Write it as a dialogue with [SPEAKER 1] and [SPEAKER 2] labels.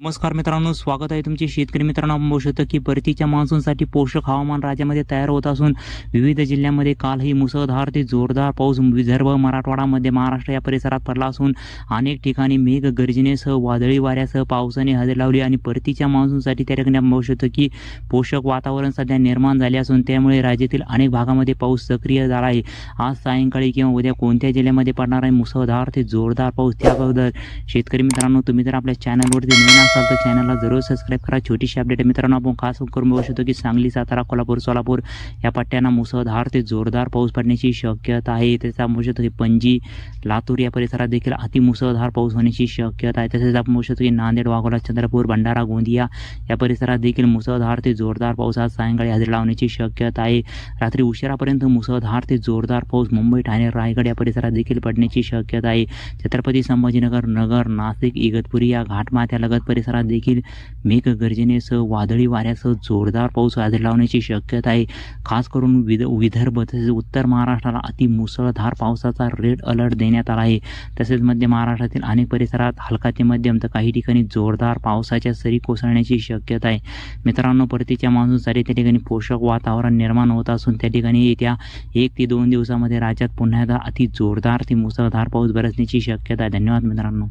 [SPEAKER 1] नमस्कार मित्रांनो स्वागत आहे तुमचे शेतकरी मित्रांनो आपण बघू शकतो की परतीच्या मान्सूनसाठी पोषक हवामान राज्यामध्ये तयार होत असून विविध जिल्ह्यांमध्ये कालही मुसळधार ते जोरदार पाऊस विदर्भ मराठवाडा मध्य महाराष्ट्र या परिसरात पडला असून अनेक ठिकाणी मेघ गर्जनेसह वादळी वाऱ्यासह पावसाने हजेरी लावली आणि परतीच्या मान्सूनसाठी त्या ठिकाणी आपण बघू शकतो की पोषक वातावरण सध्या निर्माण झाले असून त्यामुळे राज्यातील अनेक भागामध्ये पाऊस सक्रिय झाला आहे. आज सायंकाळी किंवा उद्या कोणत्या जिल्ह्यामध्ये पडणार आहे? मुसळधार ते जोरदार पाऊस. त्याबद्दल शेतकरी मित्रांनो तुम्ही जर आपल्या चॅनलवरती नवीन असाल तर चॅनलला जरूर सबस्क्राईब करा. छोटीशी अपडेट आहे मित्रांनो आपण खास करून बघू शकतो की सांगली सातारा कोल्हापूर सोलापूर या पट्ट्यांना मुसळधार ते जोरदार पाऊस पडण्याची शक्यता आहे. त्याचा बघू शकतो की पणजी लातूर या परिसरात देखील अतिमुसळधार पाऊस होण्याची शक्यता आहे. तसेच आपण बघू शकतो की नांदेड वाघोला चंद्रपूर भंडारा गोंदिया या परिसरात देखील मुसळधार ते जोरदार पाऊस आज सायंकाळी हजेरी लावण्याची शक्यता आहे. रात्री उशिरापर्यंत मुसळधार ते जोरदार पाऊस मुंबई ठाणे रायगड या परिसरात देखील पडण्याची शक्यता आहे. छत्रपती संभाजीनगर नगर नाशिक इगतपुरी या घाटमाथ्यालगत परिसरात देखील मेघगर्जनेसह वादळी वाऱ्यासह जोरदार पाऊस हजेरी लावण्याची शक्यता आहे. खास करून विद विदर्भ तसेच उत्तर महाराष्ट्राला अति मुसळधार पावसाचा रेड अलर्ट देण्यात आला आहे. तसेच मध्य महाराष्ट्रातील अनेक परिसरात हलका ते मध्यम तर काही ठिकाणी जोरदार पावसाच्या सरी कोसळण्याची शक्यता आहे. मित्रांनो परतीच्या मान्सूनसाठी त्या ठिकाणी पोषक वातावरण निर्माण होत असून त्या ठिकाणी येत्या एक ते दोन दिवसामध्ये राज्यात पुन्हा एकदा अति जोरदार ते मुसळधार पाऊस बरसण्याची शक्यता आहे. धन्यवाद मित्रांनो.